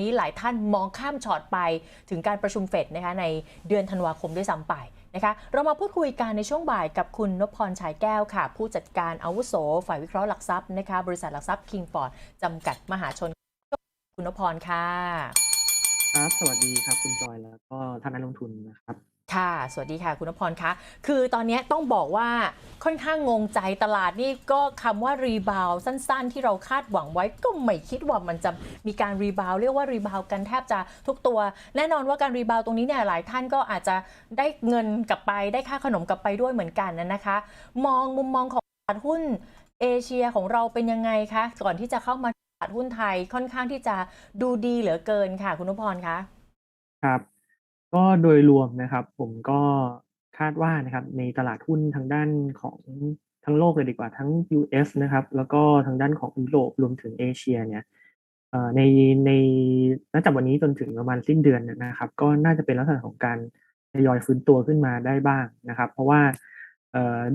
นี้หลายท่านมองข้ามช็อตไปถึงการประชุมเฟดนะคะในเดือนธันวาคมด้วยซ้ำไปนะคะเรามาพูดคุยกันในช่วงบ่ายกับคุณนพพรชายแก้วค่ะ ผู้จัดการอาวุโส ฝ่ายวิเคราะห์หลักทรัพย์นะคะบริษัทหลักทรัพย์คิงฟอร์ดจำกัดมหาชน คุณนพพรค่ะ ครับ สวัสดีครับ คุณจอยแล้วก็ท่านนักลงทุนนะครับ ค่ะ สวัสดีค่ะ คุณนพพรคะ คือตอนนี้ต้องบอกว่าค่อนข้างงงใจตลาดนี่ก็คำว่ารีบาวสั้น ๆ ที่เราคาดหวังไว้ก็ไม่คิดว่ามันจะมีการรีบาวเรียกว่ารีบาวกันแทบจะทุกตัว แน่นอนว่าการรีบาวตรงนี้เนี่ยหลายท่านก็อาจจะได้เงินกลับไปได้ค่าขนมกลับไปด้วยเหมือนกันนะคะ มองมุมมองของตลาดหุ้นเอเชียของเราเป็นยังไงคะ ก่อนที่จะเข้ามาตลาดหุ้นไทยค่อนข้างที่จะดูดีเหลือเกินค่ะ คุณนพรคะครับ ก็โดยรวมนะครับ ผมก็คาดว่านะครับในตลาดหุ้นทางด้านของทั้งโลกเลยดีกว่าทั้ง US นะครับแล้วก็ทางด้านของยุโรปรวมถึงเอเชียเนี่ยในในนับจากวันนี้จนถึงประมาณสิ้นเดือนนะครับ ก็น่าจะเป็นลักษณะของการทยอยฟื้นตัวขึ้นมาได้บ้างนะครับ เพราะว่า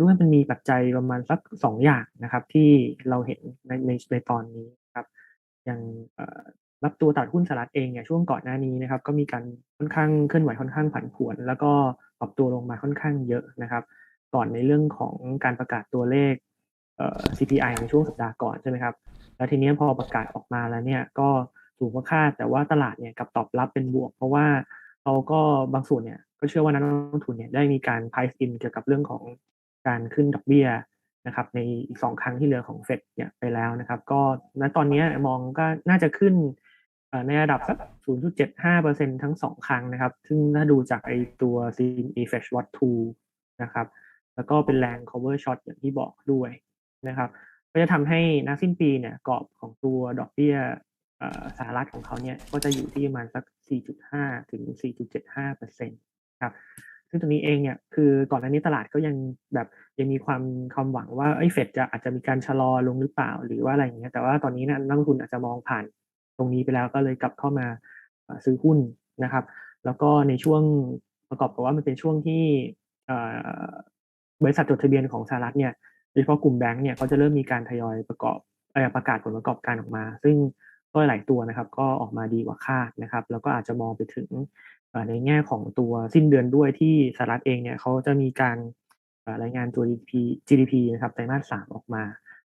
ด้วยมันมีปัจจัยประมาณสักสองอย่างนะครับ ที่เราเห็นในในในตอนนี้ครับ อย่าง รับตัวตลาดหุ้นสหรัฐเองเนี่ยช่วงก่อนหน้านี้นะครับก็มีการค่อนข้างเคลื่อนไหวค่อนข้างผันผวน แล้วก็ปรับตัวลงมาค่อนข้างเยอะนะครับ ก่อนในเรื่องของการประกาศตัวเลขเอ่อ CPI ในช่วงสัปดาห์ก่อนใช่ไหมครับแล้วทีนี้พอประกาศออกมาแล้วเนี่ยก็สูงกว่าคาดแต่ว่าตลาดเนี่ยกับตอบรับเป็นบวก เพราะว่าเขาก็บางส่วนเนี่ยก็เชื่อว่านักลงทุนเนี่ยได้มีการ price in เกี่ยวกับเรื่องของการขึ้นดอกเบี้ยนะครับในอีกสองครั้งที่เหลือของเฟดเนี่ยไปแล้วนะครับ ก็ณตอนนี้มองก็น่าจะขึ้น ในระดับสัก 0.75%ทั้งสองครั้งนะครับ ซึ่งถ้าดูจากไอตัว CME Fetch Watch 2นะครับ แล้วก็เป็นแรง cover shot อย่างที่บอกด้วยนะครับ ก็จะทำให้นักสิ้นปีเนี่ยกรอบของตัวดอกเบี้ยสหรัฐของเขาเนี่ยก็จะอยู่ที่ประมาณสัก 4.5 ถึง 4.75%ครับ ซึ่งตรงนี้เองเนี่ยคือก่อนหน้านี้ตลาดก็ยังแบบยังมีความความหวังว่าเอ้เฟดจะอาจจะมีการชะลอลงหรือเปล่าหรือว่าอะไรอย่างเงี้ย แต่ว่าตอนนี้นะนักลงทุนอาจจะมองผ่าน ตรงนี้ไปแล้วก็เลยกลับเข้ามาซื้อหุ้นนะครับ แล้วก็ในช่วงประกอบกับว่ามันเป็นช่วงที่บริษัทจดทะเบียนของสหรัฐเนี่ยโดยเฉพาะกลุ่มแบงก์เนี่ยเขาจะเริ่มมีการทยอยประกอบอประกาศผลประกอบการออกมา ซึ่งก็หลายตัวนะครับ ก็ออกมาดีกว่าคาดนะครับ แล้วก็อาจจะมองไปถึงในแง่ของตัวสิ้นเดือนด้วยที่สหรัฐเองเนี่ยเขาจะมีการรายงานตัว GDP GDP นะครับไตรมาสสามออกมา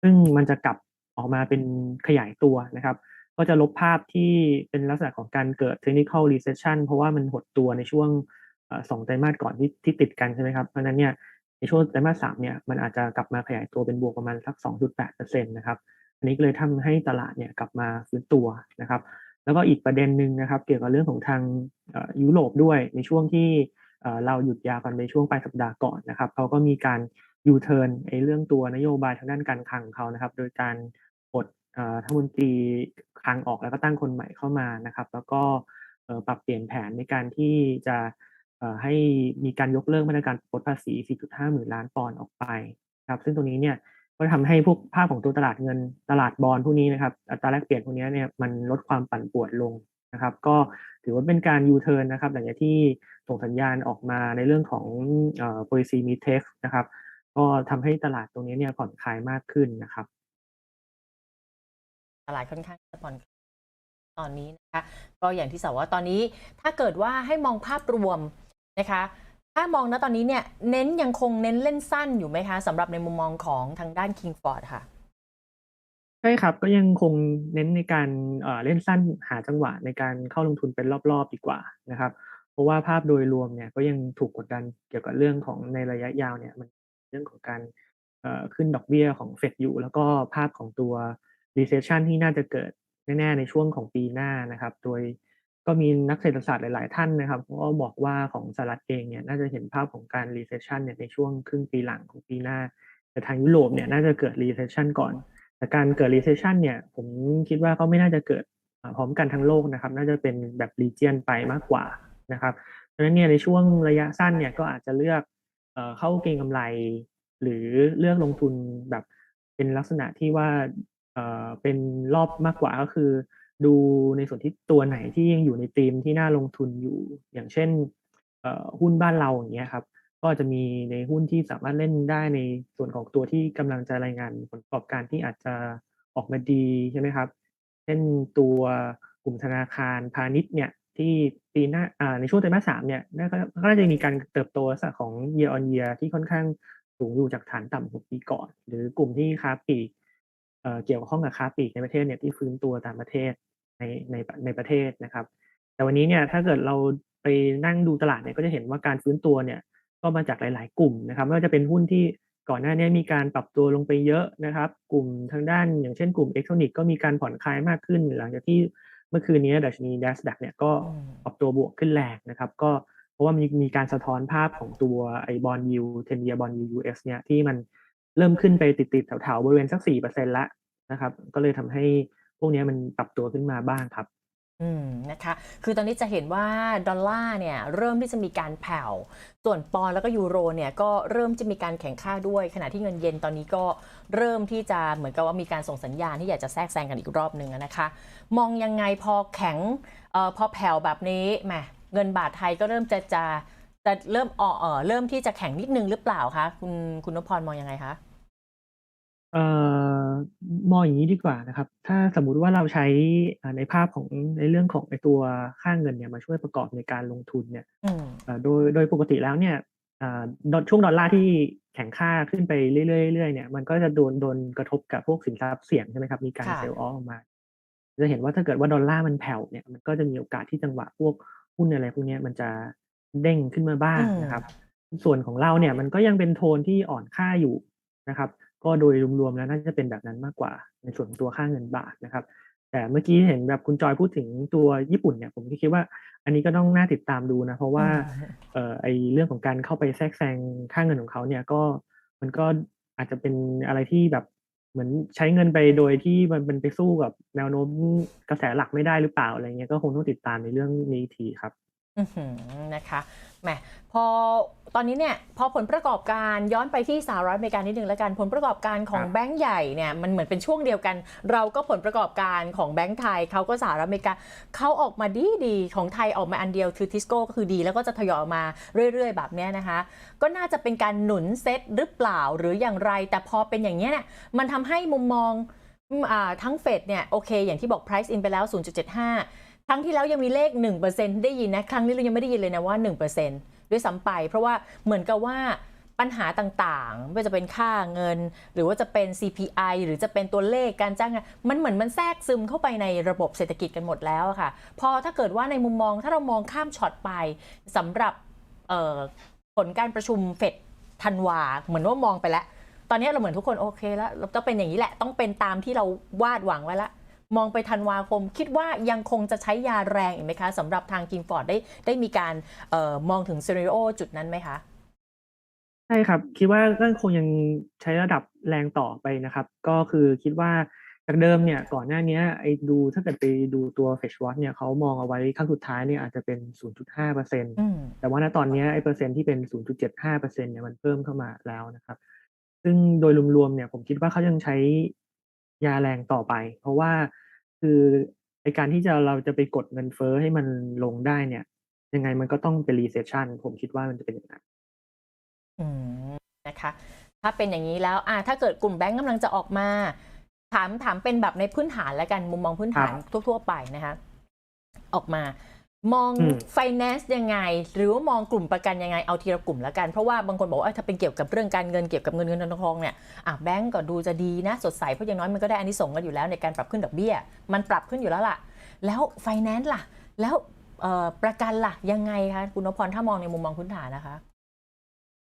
ซึ่งมันจะกลับออกมาเป็นขยายตัวนะครับ ก็จะลบภาพที่เป็นลักษณะของการเกิด technical recession เพราะว่ามันหดตัวในช่วงสองไตรมาสก่อนที่ที่ติดกันใช่ไหมครับเพราะนั้นเนี่ยในช่วงไตรมาสสามเนี่ยมันอาจจะกลับมาขยายตัวเป็นบวกประมาณสัก 2.8%นะครับอันนี้ก็เลยทำให้ตลาดเนี่ยกลับมาฟื้นตัวนะครับ แล้วก็อีกประเด็นหนึ่งนะครับ เกี่ยวกับเรื่องของทางยุโรปด้วยในช่วงที่เราหยุดยาวกันในช่วงปลายสัปดาห์ก่อนนะครับเขาก็มีการยูเทิร์นไอ้เรื่องตัวนโยบายทางด้านการคลังของเขานะครับ โดยการปลด รัฐมนตรีคลังออกแล้วก็ตั้งคนใหม่เข้ามานะครับ แล้วก็ปรับเปลี่ยนแผนในการที่จะให้มีการยกเลิกมาตรการลดภาษี 4.5 หมื่นล้านปอนด์ออกไปนะครับ ซึ่งตรงนี้เนี่ยก็ทำให้พวกภาพของตัวตลาดเงินตลาดบอลพวกนี้นะครับ อัตราแลกเปลี่ยนพวกนี้เนี่ยมันลดความปั่นป่วนลงนะครับ ก็ถือว่าเป็นการยูเทิร์นนะครับ หลังจากที่ส่งสัญญาณออกมาในเรื่องของเอ่อ policy m e t e x นะครับ ก็ทำให้ตลาดตรงนี้เนี่ยผ่อนคลายมากขึ้นนะครับ ตลาดค่อนข้างจะผ่อนตอนนี้นะคะ ก็อย่างที่สาวว่าตอนนี้ถ้าเกิดว่าให้มองภาพรวมนะคะ ถ้ามองนะตอนนี้เนี่ยเน้นยังคงเน้นเล่นสั้นอยู่ไหมคะสำหรับในมุมมองของทางด้าน King Ford ค่ะใช่ครับก็ยังคงเน้นในการเอ่อเล่นสั้นหาจังหวะในการเข้าลงทุนเป็นรอบๆดีกว่านะครับ เพราะว่าภาพโดยรวมเนี่ยก็ยังถูกกดดันเกี่ยวกับเรื่องของในระยะยาวเนี่ยมันเรื่องของการเอ่อขึ้นดอกเบี้ยของเฟดอยู่ แล้วก็ภาพของตัว recession ที่น่าจะเกิดแน่ๆในช่วงของปีหน้านะครับ โดยก็มีนักเศรษฐศาสตร์หลาย ๆ ท่านนะครับก็บอกว่าของสหรัฐเองเนี่ยน่าจะเห็นภาพของการ recession เนี่ยในช่วงครึ่งปีหลังของปีหน้า แต่ทางยุโรปเนี่ยน่าจะเกิด recession ก่อน แต่การเกิด recession เนี่ยผมคิดว่าก็ไม่น่าจะเกิดอ่าพร้อมกันทั้งโลกนะครับ น่าจะเป็นแบบ region ไปมากกว่านะครับเพราะฉะนั้นเนี่ยในช่วงระยะสั้นเนี่ยก็อาจจะเลือกเอ่อเข้าเก็งกำไร หรือเลือกลงทุนแบบเป็นลักษณะที่ว่า เป็นรอบมากกว่าก็คือ ดูในส่วนที่ตัวไหนที่ยังอยู่ในธีมที่น่าลงทุนอยู่ อย่างเช่นหุ้นบ้านเราอย่างเงี้ยครับก็จะมีในหุ้นที่สามารถเล่นได้ในส่วนของตัวที่กำลังจะรายงานผลประกอบการที่อาจจะออกมาดีใช่ไหมครับ เช่นตัวกลุ่มธนาคารพาณิชย์เนี่ยที่ปีหน้าในช่วงไตรมาสสามเนี่ยก็ก็น่าจะมีการเติบโตลักษณะของ year on year ที่ค่อนข้างสูงอยู่จากฐานต่ำของปีก่อน หรือกลุ่มที่ค้าปลีก เกี่ยวข้องกับค้าปลีกในประเทศเนี่ยที่ฟื้นตัวตามประเทศในในในประเทศนะครับ แต่วันนี้เนี่ยถ้าเกิดเราไปนั่งดูตลาดเนี่ยก็จะเห็นว่าการฟื้นตัวเนี่ยก็มาจากหลาย ๆ กลุ่มนะครับไม่ว่าจะเป็นหุ้นที่ก่อนหน้านี้มีการปรับตัวลงไปเยอะนะครับ กลุ่มทางด้านอย่างเช่นกลุ่มอิเล็กทรอนิกส์ก็มีการผ่อนคลายมากขึ้น หลังจากที่เมื่อคืนนี้ดัชนี NASDAQ เนี่ยก็ปรับตัวบวกขึ้นแรงนะครับ ก็เพราะว่ามีมีการสะท้อนภาพของตัวไอบอลยู10 year bond yield US เนี่ยที่มัน เริ่มขึ้นไปติดๆแถวๆบริเวณสัก4%แล้วนละนะครับ ก็เลยทำให้พวกนี้มันปรับตัวขึ้นมาบ้างครับอืมนะคะ คือตอนนี้จะเห็นว่าดอลลาร์เนี่ยเริ่มที่จะมีการแผ่ว ส่วนปอนแล้วก็ยูโรเนี่ยก็เริ่มจะมีการแข่งค่าด้วย ขณะที่เงินเยนตอนนี้ก็เริ่มที่จะเหมือนกับว่ามีการส่งสัญญาณที่อยากจะแทรกแซงกันอีกรอบหนึ่งนะคะ มองยังไงพอแข็งเอ่อพอแผ่วแบบนี้แหมเงินบาทไทยก็เริ่มจะจะ จะเริ่มอ่อเออเริ่มที่จะแข็งนิดนึงหรือเปล่าคะคุณคุณนพพรมองยังไงคะ เอ่อมองอย่างนี้ดีกว่านะครับ ถ้าสมมุติว่าเราใช้อ่าในภาพของในเรื่องของไอ้ตัวค่าเงินเนี่ยมาช่วยประกอบในการลงทุนเนี่ยอืม เอ่อโดยโดยปกติแล้วเนี่ยอ่าดอลช่วงดอลลาร์ที่แข็งค่าขึ้นไปเรื่อยๆเรื่อยๆเนี่ยมันก็จะโดนโดนกระทบกับพวกสินทรัพย์เสี่ยงใช่ไหมครับ มีการค่ะ เซลล์ออฟออกมา จะเห็นว่าถ้าเกิดว่าดอลลาร์มันแผ่วเนี่ยมันก็จะมีโอกาสที่จังหวะพวกหุ้นอะไรพวกเนี้ยมันจะ เด้งขึ้นมาบ้างอืมนะครับ ส่วนของเราเนี่ยมันก็ยังเป็นโทนที่อ่อนค่าอยู่นะครับ ก็โดยรวมๆแล้วน่าจะเป็นแบบนั้นมากกว่า ในส่วนของตัวค่าเงินบาทนะครับ แต่เมื่อกี้เห็นแบบคุณจอยพูดถึงตัวญี่ปุ่นเนี่ยผมก็คิดว่า อันนี้ก็ต้องน่าติดตามดูนะ เพราะว่าอืมเอ่อไอเรื่องของการเข้าไปแทรกแซงค่าเงินของเขาเนี่ยก็มันก็อาจจะเป็นอะไรที่แบบเหมือนใช้เงินไปโดยที่มันมันไปสู้กับแนวโน้มกระแสหลักไม่ได้หรือเปล่าอะไรเงี้ยก็คงต้องติดตามในเรื่องนี้อีกทีครับอื้อหือ นะคะแหมพอตอนนี้เนี่ยพอผลประกอบการย้อนไปที่สหรัฐอเมริกานิดนึงแล้วกันผลประกอบการของครับแบงก์ใหญ่เนี่ยมันเหมือนเป็นช่วงเดียวกัน เราก็ผลประกอบการของแบงก์ไทยเขาก็สหรัฐอเมริกาเขาออกมาดีดีๆของไทยออกมาอันเดียวคือทิสโก้ก็คือดี แล้วก็จะทยอยออกมาเรื่อย ๆ แบบเนี้ยนะคะ ก็น่าจะเป็นการหนุนเซตหรือเปล่าหรืออย่างไร แต่พอเป็นอย่างนี้ยเนี่ยมันทำให้มุมมองอืมอ่าทั้งเฟดเนี่ยโอเค อย่างที่บอก price in ไปแล้ว 0.75 ครั้งที่แล้วยังมีเลข 1%ได้ยินนะ ครั้งนี้เรายังไม่ได้ยินเลยนะว่า 1%ด้วยซ้ำไป เพราะว่าเหมือนกับว่าปัญหาต่างๆ ไม่ว่าจะเป็นค่าเงิน หรือว่าจะเป็น CPI หรือจะเป็นตัวเลขการจ้างงานมันเหมือนมันแทรกซึมเข้าไปในระบบเศรษฐกิจกันหมดแล้วค่ะ พอถ้าเกิดว่าในมุมมองถ้าเรามองข้ามช็อตไปสำหรับผลการประชุมเฟดธันวาเหมือนว่ามองไปแล้ว ตอนนี้เราเหมือนทุกคนโอเคแล้วเราต้องเป็นอย่างนี้แหละต้องเป็นตามที่เราวาดหวังไว้และ มองไปธันวาคม คิดว่ายังคงจะใช้ยาแรงอีกไหมคะสำหรับทางกิมฟอร์ดได้ได้มีการเออมองถึงซีรีโอจุดนั้นไหมคะใช่ครับ คิดว่าก็คงยังใช้ระดับแรงต่อไปนะครับ ก็คือคิดว่าจากเดิมเนี่ยก่อนหน้านี้ไอ้ดูถ้าเกิดไปดูตัว Fetch Watch เนี่ยเขามองเอาไว้ขั้นสุดท้ายเนี่ยอาจจะเป็น 0.5เปอร์เซ็นต์อืมแต่ว่าณตอนเนี้ยไอ้เปอร์เซ็นต์ที่เป็น 0.75เปอร์เซ็นต์เนี่ยมันเพิ่มเข้ามาแล้วนะครับ ซึ่งโดยรวมๆเนี่ยผมคิดว่าเขายังใช้ยาแรงต่อไป เพราะว่า คือไอการที่จะเราจะไปกดเงินเฟ้อให้มันลงได้เนี่ย ยังไงมันก็ต้องเป็น recession ผมคิดว่ามันจะเป็นอย่างนั้นอืมนะคะ ถ้าเป็นอย่างนี้แล้วอะถ้าเกิดกลุ่มแบงก์กำลังจะออกมา ถามถามเป็นแบบในพื้นฐานแล้วกันมุมมองพื้นฐานทั่ว ๆ ไปนะคะ ออกมา มองอืม finance ยังไง หรือว่ามองกลุ่มประกันยังไงเอาทีละกลุ่มแล้วกัน เพราะว่าบางคนบอกว่าเอ้ยถ้าเป็นเกี่ยวกับเรื่องการเงินเกี่ยวกับเงินเงินทองเนี่ยอะแบงก์ก็ดูจะดีนะสดใสเพราะอย่างน้อยมันก็ได้อันนี้ส่งส์กันอยู่แล้วในการปรับขึ้นดอกเบี้ย มันปรับขึ้นอยู่แล้วล่ะ แล้ว finance ล่ะ แล้วเอ่อประกันล่ะยังไงคะคุณนพพรถ้ามองในมุมมองพื้นฐานนะคะ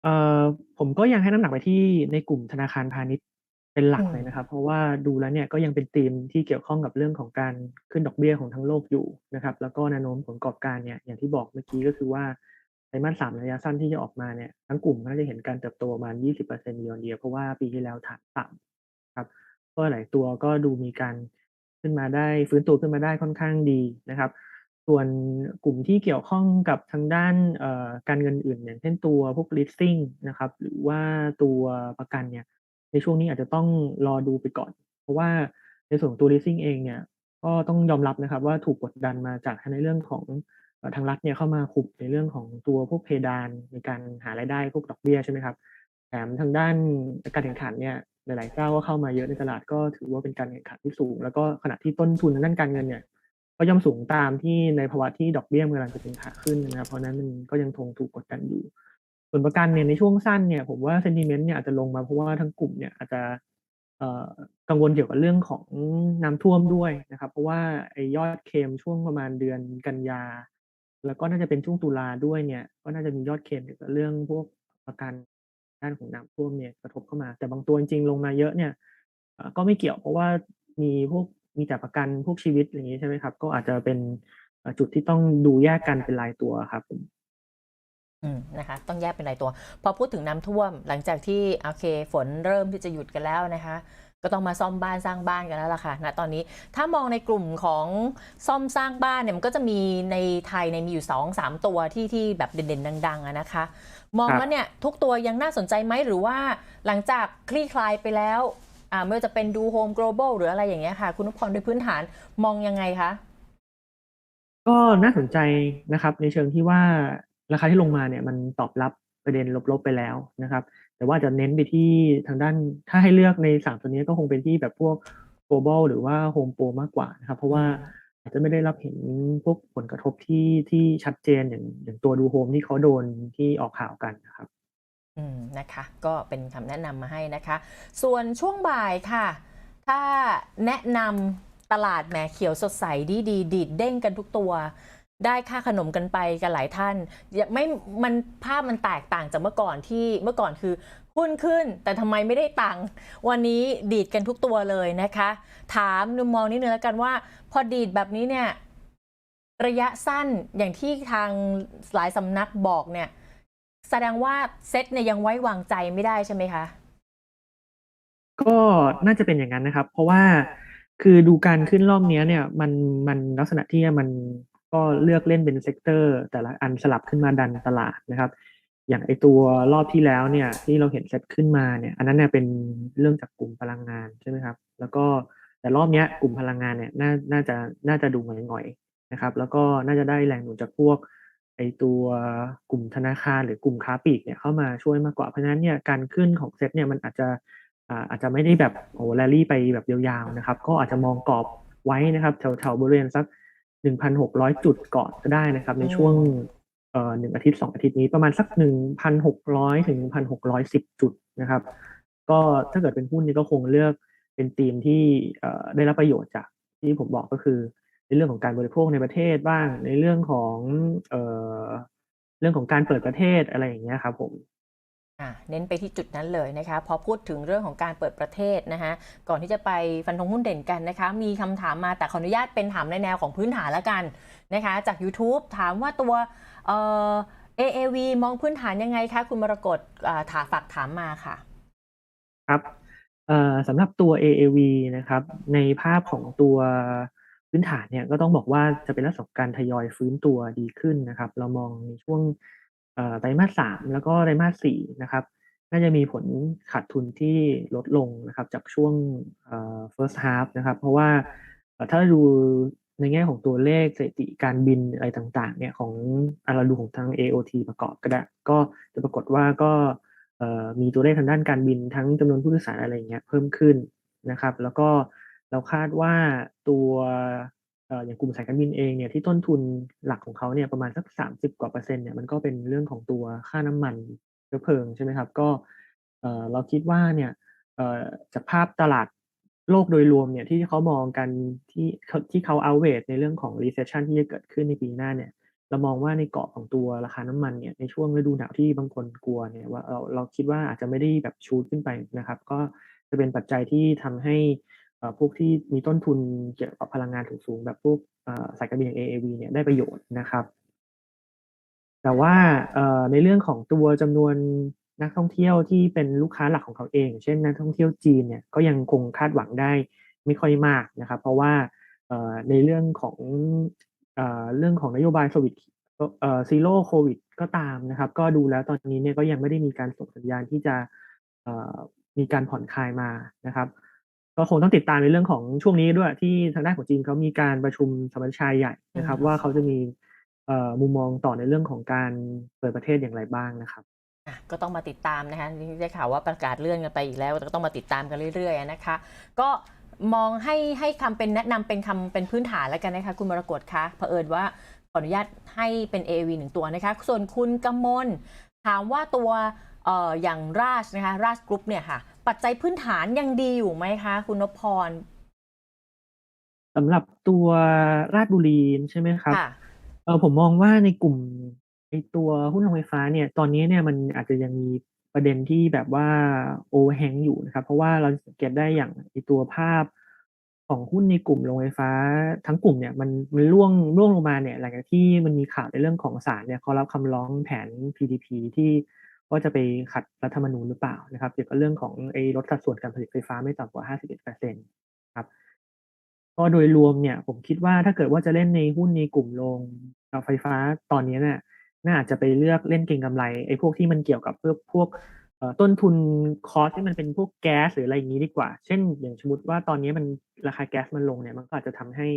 เอ่อผมก็ยังให้น้ำหนักไปที่ในกลุ่มธนาคารพาณิชย์ เป็นหลักอืมเลยนะครับ เพราะว่าดูแล้วเนี่ยก็ยังเป็นธีมที่เกี่ยวข้องกับเรื่องของการขึ้นดอกเบี้ยของทั้งโลกอยู่นะครับ แล้วก็แนวโน้มผลประกอบการเนี่ยอย่างที่บอกเมื่อกี้ก็คือว่าไตรมาสสามระยะสั้นที่จะออกมาเนี่ยทั้งกลุ่มก็จะเห็นการเติบโตประมาณ 20%เยนเดียเพราะว่าปีที่แล้วฐานต่ำครับก็หลายตัวก็ดูมีการขึ้นมาได้ฟื้นตัวขึ้นมาได้ค่อนข้างดีนะครับ ส่วนกลุ่มที่เกี่ยวข้องกับทางด้านเอ่อการเงินอื่นอย่างเช่นตัวพวก leasing นะครับ หรือว่าตัวประกันเนี่ย ในช่วงนี้อาจจะต้องรอดูไปก่อน เพราะว่าในส่วนของตัว leasing เองเนี่ยก็ต้องยอมรับนะครับว่าถูกกดดันมาจากในเรื่องของทางรัฐเนี่ยเข้ามาคุมในเรื่องของตัวพวกเพดานในการหารายได้พวกดอกเบี้ยใช่ไหมครับแถมทางด้านการแข่งขันเนี่ยหลายๆเจ้าก็เข้ามาเยอะในตลาดก็ถือว่าเป็นการแข่งขันที่สูง แล้วก็ขณะที่ต้นทุนทางด้านการเงินเนี่ยก็ย่อมสูงตามที่ในภาวะที่ดอกเบี้ยมันกำลังจะเป็นขาขึ้นนะครับเพราะฉะนั้นมันก็ยังคงถูกกดดันอยู่ ส่วนประกันเนี่ยในช่วงสั้นเนี่ยผมว่าเซนติเมนต์เนี่ยอาจจะลงมาเพราะว่าทั้งกลุ่มเนี่ยอาจจะกังวลเกี่ยวกับเรื่องของน้ำท่วมด้วยนะครับ เพราะว่าไอ้ยอดเคมช่วงประมาณเดือนกันยา แล้วก็น่าจะเป็นช่วงตุลาด้วยเนี่ยก็น่าจะมียอดเคมเกี่ยวกับเรื่องพวกประกันด้านของน้ำท่วมเนี่ยกระทบเข้ามา แต่บางตัวจริงๆลงมาเยอะเนี่ยก็ไม่เกี่ยวเพราะว่ามีพวกมีแต่ประกันพวกชีวิตอย่างนี้ใช่ไหมครับ ก็อาจจะเป็นจุดที่ต้องดูแยกกันเป็นรายตัวครับผม นะคะต้องแยกเป็นรายตัว พอพูดถึงน้ำท่วมหลังจากที่โอเค ฝนเริ่มที่จะหยุดกันแล้วนะคะ ก็ต้องมาซ่อมบ้านสร้างบ้านกันแล้วล่ะค่ะณตอนนี้ถ้ามองในกลุ่มของซ่อมสร้างบ้านเนี่ยมันก็จะมีในไทยในยมีอยู่2อสามตัวที่ที่แบบเด่นๆ ดังๆอะนะคะ มองครับว่าเนี่ยทุกตัวยังน่าสนใจไหมหรือว่าหลังจากคลี่คลายไปแล้วอ่าไม่ว่าจะเป็นดูโฮม global หรืออะไรอย่างเงี้ยค่ะ คุณนุพรโดยพื้นฐานมองยังไงคะก็น่าสนใจนะครับในเชิงที่ว่า ราคาที่ลงมาเนี่ยมันตอบรับประเด็นลบๆไปแล้วนะครับ แต่ว่าจะเน้นไปที่ทางด้านถ้าให้เลือกในสามตัวนี้ก็คงเป็นที่แบบพวก global หรือว่า home pro มากกว่านะครับ เพราะว่าอาจจะไม่ได้รับเห็นพวกผลกระทบที่ที่ชัดเจนอย่างอย่างตัวดูโฮมที่เขาโดนที่ออกข่าวกันนะครับอืมนะคะก็เป็นคำแนะนำมาให้นะคะ ส่วนช่วงบ่ายค่ะ ถ้าแนะนำตลาดแหมเขียวสดใสดีดีดีดเด้งกันทุกตัว ได้ค่าขนมกันไปกันหลายท่านอย่าไม่มันภาพมันแตกต่างจากเมื่อก่อนที่เมื่อก่อนคือหุ้นขึ้น แต่ทำไมไม่ได้ตังค์วันนี้ดีดกันทุกตัวเลยนะคะ ถามมุมมองนิดนึงแล้วกันว่า พอดีดแบบนี้เนี่ยระยะสั้นอย่างที่ทางหลายสำนักบอกเนี่ย แสดงว่าเซ็ตเนี่ยยังไว้วางใจไม่ได้ใช่ไหมคะ ก็น่าจะเป็นอย่างนั้นนะครับ เพราะว่าคือดูการขึ้นรอบนี้เนี่ย มันมันลักษณะที่มัน ก็เลือกเล่นเป็นเซกเตอร์ แต่ละอันสลับขึ้นมาดันตลาดนะครับ อย่างไอตัวรอบที่แล้วเนี่ยที่เราเห็นเซตขึ้นมาเนี่ย อันนั้นเนี่ยเป็นเรื่องจากกลุ่มพลังงานใช่ไหมครับ แล้วก็แต่รอบเนี้ยกลุ่มพลังงานเนี่ยน่าน่าจะน่าจะดูหน่อยๆนะครับ แล้วก็น่าจะได้แรงหนุนจากพวกไอตัวกลุ่มธนาคารหรือกลุ่มค้าปลีกเนี่ยเข้ามาช่วยมากกว่าเพราะฉะนั้นเนี่ยการขึ้นของเซตเนี่ยมันอาจจะอาอาจจะไม่ได้แบบโอ้แรลลี่ไปแบบยาวๆนะครับ ก็อาจจะมองกรอบไว้นะครับแถวๆบริเวณสัก 1,600จุดก่อนก็ได้นะครับ ในช่วงเอ่อหนึ่งอาทิตย์สองอาทิตย์นี้ประมาณสัก1,600ถึง1,610จุดนะครับ ก็ถ้าเกิดเป็นหุ้นนี่ก็คงเลือกเป็นธีมที่เอ่อได้รับประโยชน์จากที่ผมบอกก็คือ ในเรื่องของการบริโภคในประเทศบ้างในเรื่องของเอ่อเรื่องของการเปิดประเทศอะไรอย่างเงี้ยครับผมอะ เน้นไปที่จุดนั้นเลยนะคะพอพูดถึงเรื่องของการเปิดประเทศนะคะก่อนที่จะไปฟันธงหุ้นเด่นกันนะคะ มีคำถามมาแต่ขออนุญาตเป็นถามในแนวของพื้นฐานแล้วกันนะคะจาก YouTube ถามว่าตัวเออ AAV มองพื้นฐานยังไงคะ คุณมรกตถาฝากถามมาค่ะ ครับสำหรับตัว AAV นะครับ ในภาพของตัวพื้นฐานเนี่ยก็ต้องบอกว่าจะเป็นลักษณะการทยอยฟื้นตัวดีขึ้นนะครับ เรามองในช่วง ไตรมาสสามแล้วก็ไตรมาสสี่นะครับน่าจะมีผลขาดทุนที่ลดลงนะครับ จากช่วง first half นะครับ เพราะว่าถ้าดูในแง่ของตัวเลขสถิติการบินอะไรต่างๆ เนี่ยของอะเราดูของทาง AOT ประกอบก็ได้ก็จะปรากฏว่าก็มีตัวเลขทางด้านการบินทั้งจำนวนผู้โดยสารอะไรอย่างเงี้ยเพิ่มขึ้นนะครับ แล้วก็เราคาดว่าตัว อย่างกลุ่มสายการบินเองเนี่ยที่ต้นทุนหลักของเขาเนี่ยประมาณสักสามสิบกว่าเปอร์เซ็นต์เนี่ยมันก็เป็นเรื่องของตัวค่าน้ำมันเชื้อเพลิงใช่ไหมครับ ก็เอ่อเราคิดว่าเนี่ยเอ่อจากภาพตลาดโลกโดยรวมเนี่ยที่เขามองกันที่ที่เขาเอาเวทในเรื่องของ recession ที่จะเกิดขึ้นในปีหน้าเนี่ยเรามองว่าในเกรอบของตัวราคาน้ำมันเนี่ยในช่วงฤดูหนาวที่บางคนกลัวเนี่ยว่าเราเราคิดว่าอาจจะไม่ได้แบบชูดขึ้นไปนะครับ ก็จะเป็นปัจจัยที่ทำให้ พวกที่มีต้นทุนเกี่ยวกับพลังงานสูงๆแบบพวกสายการบินอย่าง AAV เนี่ยได้ประโยชน์นะครับ แต่ว่าในเรื่องของตัวจำนวนนักท่องเที่ยวที่เป็นลูกค้าหลักของเขาเอง เช่นนักท่องเที่ยวจีนเนี่ยก็ยังคงคาดหวังได้ไม่ค่อยมากนะครับ เพราะว่าในเรื่องของเรื่องของนโยบายโควิดซีโร่โควิดก็ตามนะครับ ก็ดูแล้วตอนนี้เนี่ยก็ยังไม่ได้มีการส่งสัญญาณที่จะมีการผ่อนคลายมานะครับ ก็คงต้องติดตามในเรื่องของช่วงนี้ด้วย ที่ทางด้านของจีนเขามีการประชุมสมัชชาใหญ่นะครับอืมว่าเขาจะมีเอ่อมุมมองต่อในเรื่องของการเปิดประเทศอย่างไรบ้างนะครับอะก็ต้องมาติดตามนะคะนี่ได้ข่าวว่าประกาศเลื่อนกันไปอีกแล้วก็ต้องมาติดตามกันเรื่อยๆนะคะ ก็มองให้ให้คำเป็นแนะนำเป็นคำเป็นพื้นฐานแล้วกันนะคะ คุณมรกตคะเผอิญว่าขออนุญาตให้เป็น AAV หนึ่งตัวนะคะ ส่วนคุณกำมลถามว่าตัวเอ่ออย่างราชนะคะราชกรุ๊ปเนี่ยค่ะ ปัจจัยพื้นฐานยังดีอยู่ไหมคะ คุณนพพรสำหรับตัวราชบุรีใช่ไหมครับค่ะเออผมมองว่าในกลุ่มในตัวหุ้นโรงไฟฟ้าเนี่ย ตอนนี้เนี่ยมันอาจจะยังมีประเด็นที่แบบว่าโอเวอร์แฮงอยู่นะครับ เพราะว่าเราสังเกตได้อย่างในตัวภาพของหุ้นในกลุ่มโรงไฟฟ้า ทั้งกลุ่มเนี่ยมันมันร่วงร่วงลงมาเนี่ย หลังจากที่มันมีข่าวในเรื่องของศาลเนี่ยเขารับคำร้องแผน PDP ที่ ว่าจะไปขัดรัฐธรรมนูญหรือเปล่านะครับเกี่ยวกับเรื่องของไอ้ลดสัดส่วนการผลิตไฟฟ้าไม่ต่ำกว่า 51%ครับก็โดยรวมเนี่ยผมคิดว่าถ้าเกิดว่าจะเล่นในหุ้นในกลุ่มโรงไฟฟ้าตอนนี้เนี่ยน่าจะไปเลือกเล่นเก็งกำไรไอ้พวกที่มันเกี่ยวกับพวกพวกต้นทุนคอสที่มันเป็นพวกแก๊สหรืออะไรอย่างนี้ดีกว่า เช่น อย่างสมมติว่าตอนนี้มันราคาแก๊สมันลงเนี่ยมันก็อาจจะทำให้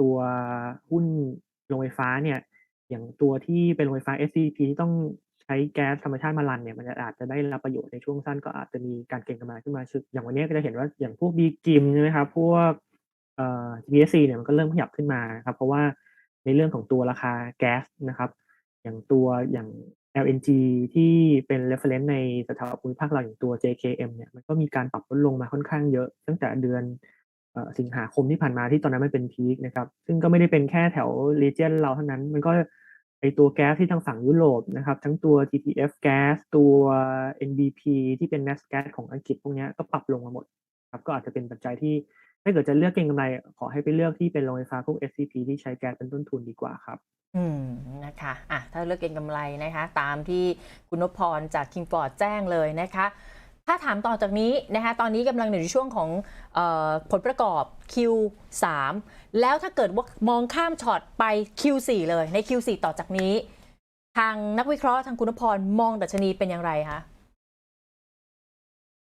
ตัวหุ้นโรงไฟฟ้าเนี่ยอย่างตัวที่เป็นโรงไฟฟ้า SCP ที่ต้อง ใช้แก๊สธรรมชาติมารันเนี่ยมันจะอาจจะได้รับประโยชน์ในช่วงสั้นก็อาจจะมีการเก็งกำไรขึ้นมาชึกอย่างวันนี้ก็จะเห็นว่าอย่างพวกบีกิมใช่ไหมครับพวกเอ่อ GPSC เนี่ยมันก็เริ่มขยับขึ้นมาครับเพราะว่าในเรื่องของตัวราคาแก๊สนะครับ อย่างตัวอย่าง LNG ที่เป็น reference ในสถาบันภูมิภาคเราอย่างตัว JKM เนี่ยมันก็มีการปรับลดลงมาค่อนข้างเยอะ ตั้งแต่เดือนสิงหาคมที่ผ่านมาที่ตอนนั้นไมันเป็นพีคนะครับ ซึ่งก็ไม่ได้เป็นแค่แถว region เราเท่านั้น มันก็ ตัวแก๊สที่ทางฝั่งยุโรปนะครับทั้งตัว TTF แก๊สตัว NBP ที่เป็น NAS แก๊สของอังกฤษพวกนี้ก็ปรับลงมาหมดครับก็อาจจะเป็นปัจจัยที่ถ้าเกิดจะเลือกเก็งกำไร ขอให้ไปเลือกที่เป็นโรงไฟฟ้าพวก SCP ที่ใช้แก๊สเป็นต้นทุนดีกว่าครับ อืมนะคะอะถ้าเลือกเก็งกำไรนะคะ ตามที่คุณนพพรจาก King Ford แจ้งเลยนะคะ ถ้าถามต่อจากนี้นะคะตอนนี้กำลังอยู่ในช่วงของออผลประกอบ Q3 แล้วถ้าเกิดว่ามองข้ามช็อตไป Q4 เลยใน Q4 ต่อจากนี้ ทางนักวิเคราะห์ทางคุณนพพรมองดัชนีเป็นอย่างไรคะ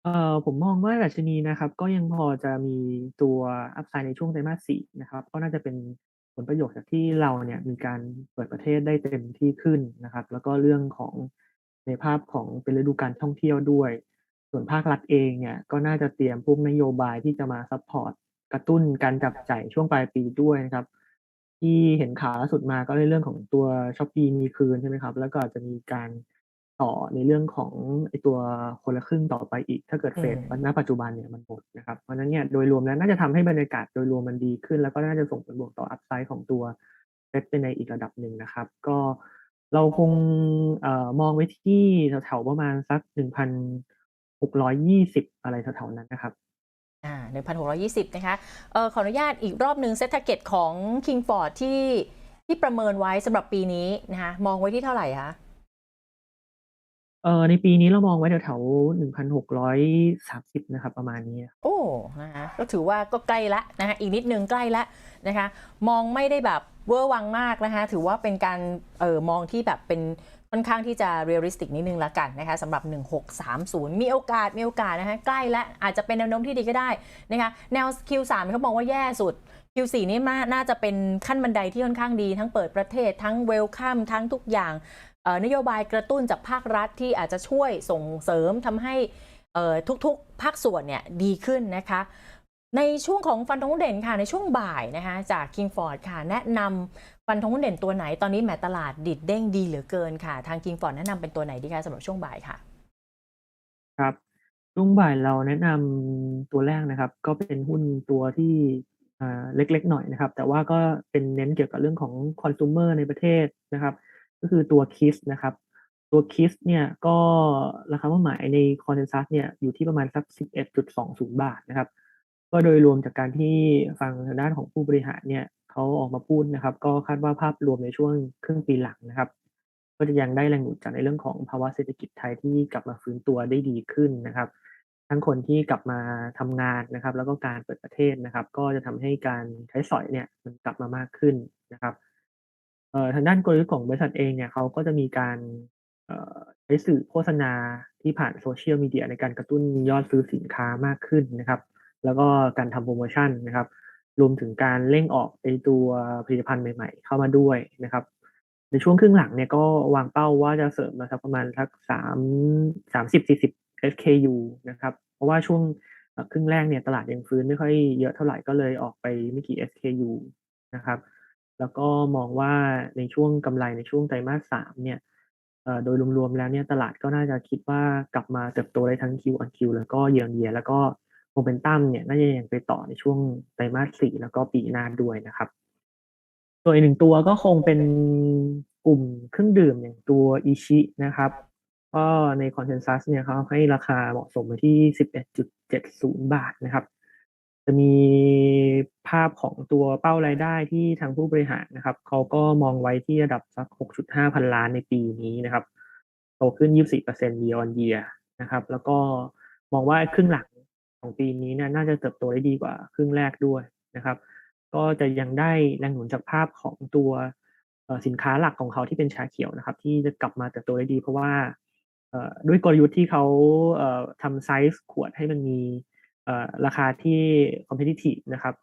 เอ่อผมมองว่าดัชนีนะครับ ก็ยังพอจะมีตัวอัพไซด์ในช่วงไตรมาสสี่นะครับก็น่าจะเป็นผลประโยชน์จากที่เราเนี่ยมีการเปิดประเทศได้เต็มที่ขึ้นนะครับ แล้วก็เรื่องของในภาพของเป็นฤดูการท่องเที่ยวด้วย ส่วนภาครัฐเองเนี่ยก็น่าจะเตรียมพวกนโยบายที่จะมาซัพพอร์ตกระตุ้นการจับจ่ายช่วงปลายปีด้วยนะครับ ที่เห็นข่าวล่าสุดมาก็ในเรื่องของตัวช้อปปีมีคืนใช่ไหมครับ แล้วก็อาจจะมีการต่อในเรื่องของไอตัวคนละครึ่งต่อไปอีก ถ้าเกิดเฟดอืมณปัจจุบันเนี่ยมันหมดนะครับเพราะฉะนั้นเนี่ยโดยรวมแล้วน่าจะทำให้บรรยากาศโดยรวมมันดีขึ้น แล้วก็น่าจะส่งผลบวกต่ออัพไซด์ของตัวเซตไปในอีกระดับหนึ่งนะครับ ก็เราคงเอ่อมองไว้ที่แถวๆประมาณสักหนึ่งพัน หกร้อยยี่สิบอะไรแถวๆนั้นนะครับอ่า1,620 นะคะเออขออนุญาตอีกรอบหนึ่งเซ็ต t เก็ตของ King Ford ที่ที่ประเมินไว้สำหรับปีนี้นะคะมองไว้ที่เท่าไหร่คะเอ่อในปีนี้เรามองไว้แถวๆหนึ่งพันหกร้อยสามสิบนะครับ ประมาณนี้ โอ้นะคะก็ถือว่าก็ใกล้ละนะคะอีกนิดนึงใกล้ละนะคะ มองไม่ได้แบบเวอร์วังมากนะคะ ถือว่าเป็นการเออมองที่แบบเป็น ค่อนข้างที่จะเรียลลิสติกนิดนึงละกันนะคะสำหรับ 1630 มีโอกาส มีโอกาสนะคะใกล้และอาจจะเป็นแนวโน้มที่ดีก็ได้นะคะแนว Q3 เขามองว่าแย่สุด Q4 นี่มาน่าจะเป็นขั้นบันไดที่ค่อนข้างดี ทั้งเปิดประเทศทั้งเวลคัมทั้งทุกอย่างนโยบายกระตุ้นจากภาครัฐที่อาจจะช่วยส่งเสริมทำให้ทุกๆ ภาคส่วนเนี่ยดีขึ้นนะคะในช่วงของฟันธงเด่นค่ะ ในช่วงบ่ายนะคะจาก King Ford ค่ะ แนะนำ ฟันธงเด่นตัวไหนตอนนี้แหมตลาดดิดเด้งดีเหลือเกินค่ะ ทาง King Ford แนะนำเป็นตัวไหนดีคะสำหรับช่วงบ่ายค่ะ ครับช่วงบ่ายเราแนะนำตัวแรกนะครับ ก็เป็นหุ้นตัวที่เล็กๆหน่อยนะครับ แต่ว่าก็เป็นเน้นเกี่ยวกับเรื่องของคอน sumer ในประเทศนะครับ ก็คือตัว KISS นะครับ ตัว KISS เนี่ยก็ราคาเป้าหมายในคอนเซน s ัสเนี่ยอยู่ที่ประมาณสัก 11.20 บาทนะครับ ก็โดยรวมจากการที่ฟังทางด้านของผู้บริหารเนี่ย เขาออกมาพูดนะครับ ก็คาดว่าภาพรวมในช่วงครึ่งปีหลังนะครับ ก็จะยังได้แรงหนุนจากในเรื่องของภาวะเศรษฐกิจไทยที่กลับมาฟื้นตัวได้ดีขึ้นนะครับ ทั้งคนที่กลับมาทำงานนะครับ แล้วก็การเปิดประเทศนะครับ ก็จะทำให้การใช้สอยเนี่ยมันกลับมามากขึ้นนะครับเอ่อทางด้านกลยุทธ์ของบริษัทเองเนี่ยเขาก็จะมีการเอ่อใช้สื่อโฆษณาที่ผ่านโซเชียลมีเดียในการกระตุ้นยอดซื้อสินค้ามากขึ้นนะครับ แล้วก็การทำโปรโมชั่นนะครับ รวมถึงการเร่งออกไอตัวผลิตภัณฑ์ใหม่ ๆ เข้ามาด้วยนะครับ ในช่วงครึ่งหลังเนี่ยก็วางเป้าว่าจะเสริมมาสักประมาณสักสามสามสิบสี่สิบ SKU นะครับ เพราะว่าช่วงครึ่งแรกเนี่ยตลาดยังฟื้นไม่ค่อยเยอะเท่าไหร่ก็เลยออกไปไม่กี่ SKU นะครับ แล้วก็มองว่าในช่วงกำไรในช่วงไตรมาสสามเนี่ยโดยรวมๆแล้วเนี่ยตลาดก็น่าจะคิดว่ากลับมาเติบโตได้ทั้ง Q on Q แล้วก็ year on year แล้วก็ โมเมนตัมเนี่ยน่าจะยังไปต่อในช่วงไตรมาสสี่แล้วก็ปีหน้าด้วยนะครับ ส่วนอีกหนึ่งตัวก็คงเป็นกลุ่มเครื่องดื่มอย่างตัวอิชินะครับ ก็ในคอนเซนแซสเนี่ยเขาให้ราคาเหมาะสมไปที่11.70บาทนะครับ จะมีภาพของตัวเป้ารายได้ที่ทางผู้บริหารนะครับเขาก็มองไว้ที่ระดับสัก6.5พันล้านในปีนี้นะครับโตขึ้น 24% year on year นะครับ แล้วก็มองว่าครึ่งหลัง ของปีนี้เนี่ยน่าจะเติบโตได้ดีกว่าครึ่งแรกด้วยนะครับ ก็จะยังได้แรงหนุนจากภาพของตัวสินค้าหลักของเขาที่เป็นชาเขียวนะครับ ที่จะกลับมาเติบโตได้ดี เพราะว่าด้วยกลยุทธ์ที่เขาทำไซส์ขวดให้มันมีราคาที่ competitive นะครับ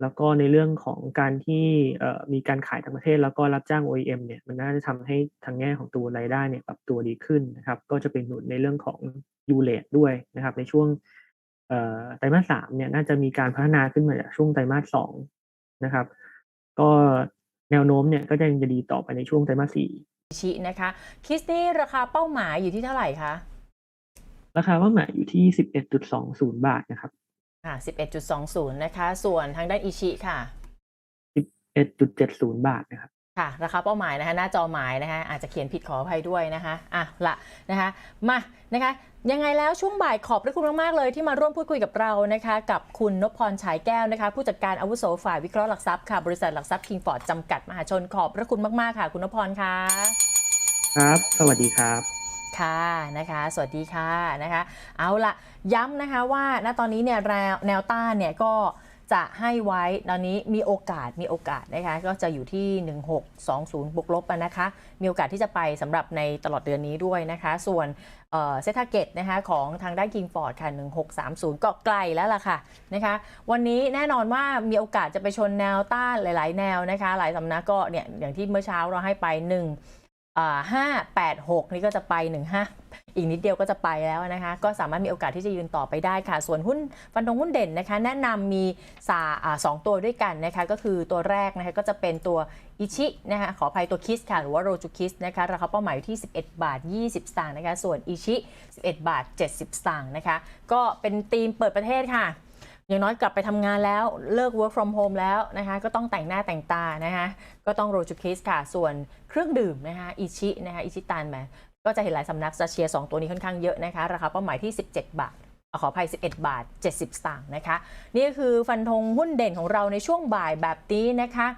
แล้วก็ในเรื่องของการที่มีการขายต่างประเทศ แล้วก็รับจ้าง OEM เนี่ยมันน่าจะทำให้ทางแง่ของตัวรายได้เนี่ยปรับตัวดีขึ้นนะครับ ก็จะเป็นหนุนในเรื่องของยูเลตด้วยนะครับ ในช่วง ไตรมาสสามเนี่ยน่าจะมีการพัฒนาขึ้นมาจากช่วงไตรมาสสองนะครับ ก็แนวโน้มเนี่ยก็จะยังจะดีต่อไปในช่วงไตรมาสสี่อิชินะคะคิสนี่ราคาเป้าหมายอยู่ที่เท่าไหร่คะราคาเป้าหมายอยู่ที่11.20บาทนะครับอ่า11.20นะคะ ส่วนทางด้านอิชิค่ะ11.70บาทนะครับ ค่ะราคาเป้าหมายนะคะหน้าจอหมายนะคะอาจจะเขียนผิดขออภัยด้วยนะคะอะละนะคะมานะคะยังไงแล้วช่วงบ่ายขอบพระคุณมาก ๆ เลยที่มาร่วมพูดคุยกับเรานะคะกับคุณนพพรฉายแก้วนะคะผู้จัดการอาวุโสฝ่ายวิเคราะห์หลักทรัพย์ค่ะบริษัทหลักทรัพย์คิงฟอร์ดจำกัดมหาชนขอบพระคุณมาก ๆ ค่ะ คุณนพพรค่ะครับ สวัสดีครับค่ะนะคะ สวัสดีค่ะนะคะ เอาละย้ำนะคะว่าณตอนนี้เนี่ยแนวแนวต้านเนี่ยก็ จะให้ไว้ตอนนี้มีโอกาสมีโอกาสนะคะก็จะอยู่ที่ 1620บวกลบนะคะ มีโอกาสที่จะไปสำหรับในตลอดเดือนนี้ด้วยนะคะ ส่วนเซตาเกตนะคะของทางด้าน King Ford ค่ะ 1630 ก็ไกลแล้วล่ะค่ะนะคะวันนี้แน่นอนว่ามีโอกาสจะไปชนแนวต้านหลาย ๆ แนวนะคะ หลายสำนักก็เนี่ยอย่างที่เมื่อเช้าเราให้ไป 1 ห้าแปดหกนี่ก็จะไปหนึ่งห้าอีกนิดเดียวก็จะไปแล้วนะคะ ก็สามารถมีโอกาสที่จะยืนต่อไปได้ค่ะ ส่วนหุ้นฟันธงหุ้นเด่นนะคะ แนะนำมีสาอ่าสองตัวด้วยกันนะคะ ก็คือตัวแรกนะคะก็จะเป็นตัวอิชินะคะขออภัยตัวคิสค่ะ หรือว่าโรจูคิสนะคะ ราคาเป้าหมายอยู่ที่ 11 บาท 20 สตางค์นะคะ ส่วนอิชิ 11 บาท 70 สตางค์นะคะ ก็เป็นธีมเปิดประเทศค่ะ อย่างน้อยกลับไปทำงานแล้วเลิก work from home แล้วนะคะก็ต้องแต่งหน้าแต่งตานะคะก็ต้องโรจูคิสค่ะ ส่วนเครื่องดื่มนะคะอิชินะคะอิชิตันแหมก็จะเห็นหลายสำนักจะเชียร์2ตัวนี้ค่อนข้างเยอะนะคะ ราคาเป้าหมายที่ 17 บาทขออภัย 11 บาท 70 สตางค์นะคะ นี่ก็คือฟันธงหุ้นเด่นของเราในช่วงบ่ายแบบนี้นะคะ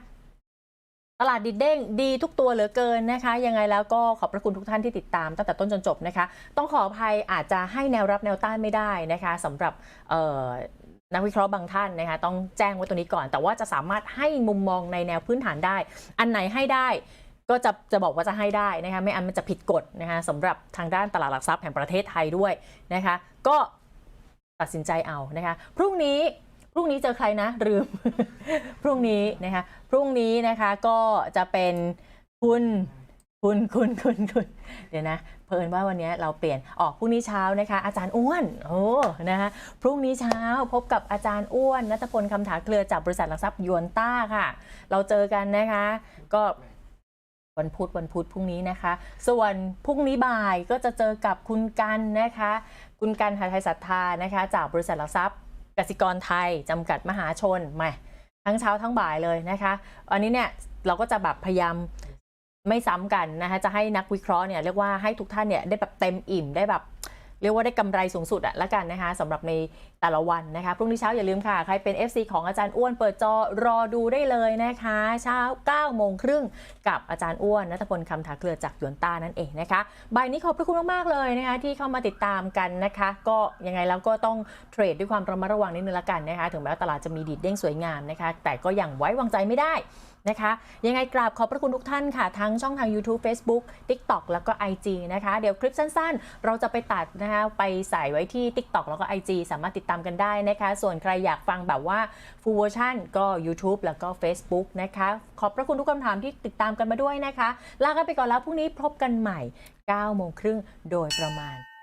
ตลาดดิดเด้งดีทุกตัวเหลือเกินนะคะ ยังไงแล้วก็ขอบพระคุณทุกท่านที่ติดตามตั้งแต่ต้นจนจบนะคะ ต้องขออภัยอาจจะให้แนวรับแนวต้านไม่ได้นะคะสำหรับ นักวิเคราะห์บางท่านนะคะต้องแจ้งไว้ตัวนี้ก่อน แต่ว่าจะสามารถให้มุมมองในแนวพื้นฐานได้ อันไหนให้ได้ก็จะจะบอกว่าจะให้ได้นะคะไม่อันมันจะผิดกฎนะคะสำหรับทางด้านตลาดหลักทรัพย์แห่งประเทศไทยด้วยนะคะก็ตัดสินใจเอานะคะพรุ่งนี้พรุ่งนี้เจอใครนะลืม พรุ่งนี้นะคะพรุ่งนี้นะคะก็จะเป็นคุณ คุณคุณคุณคุณเดี๋ยวนะเพิ่นว่าวันนี้เราเปลี่ยนออกพรุ่งนี้เช้านะคะ อาจารย์อ้วนโอ้นะคะพรุ่งนี้เช้าพบกับอาจารย์อ้วนนัทพลคำถาเครือจากบริษัทหลักทรัพย์ยวนต้าค่ะ เราเจอกันนะคะ ก็วันพุธวันพุธพรุ่งนี้นะคะ ส่วนพรุ่งนี้บ่ายก็จะเจอกับคุณกันนะคะ คุณกันหาไทยศรัทธานะคะ จากบริษัทหลักทรัพย์กสิกรไทยจำกัดมหาชนมาทั้งเช้าทั้งบ่ายเลยนะคะ อันนี้เนี่ยเราก็จะแบบพยายาม ไม่ซ้ำกันนะคะจะให้นักวิเคราะห์เนี่ยเรียกว่าให้ทุกท่านเนี่ยได้แบบเต็มอิ่มได้แบบเรียกว่าได้กำไรสูงสุดอะละกันนะคะสำหรับในแต่ละวันนะคะพรุ่งนี้เช้าอย่าลืมค่ะ ใครเป็น FC ของอาจารย์อ้วนเปิดจอรอดูได้เลยนะคะ เช้า9โมงครึ่งกับอาจารย์อ้วนนัทพลคำถาเครือจากยวนต้านั่นเองนะคะบ่ายนี้ขอบพระคุณมากๆเลยนะคะ ที่เข้ามาติดตามกันนะคะ ก็ยังไงแล้วก็ต้องเทรดด้วยความระมัดระวังนิดนึงละกันนะคะ ถึงแม้ว่าตลาดจะมีดีดเด้งสวยงามนะคะ แต่ก็ยังไว้วางใจไม่ได้ นะคะ ยังไงกราบขอบพระคุณทุกท่านค่ะ ทั้งช่องทาง YouTube Facebook TikTok แล้วก็ IG นะคะ เดี๋ยวคลิปสั้นๆ เราจะไปตัดนะคะ ไปใส่ไว้ที่ TikTok แล้วก็ IG สามารถติดตามกันได้นะคะ ส่วนใครอยากฟังแบบว่า full version ก็ YouTube แล้วก็ Facebook นะคะ ขอบพระคุณทุกคำถามที่ติดตามกันมาด้วยนะคะ ลากันไปก่อนแล้วพรุ่งนี้พบกันใหม่9โมงครึ่งโดยประมาณ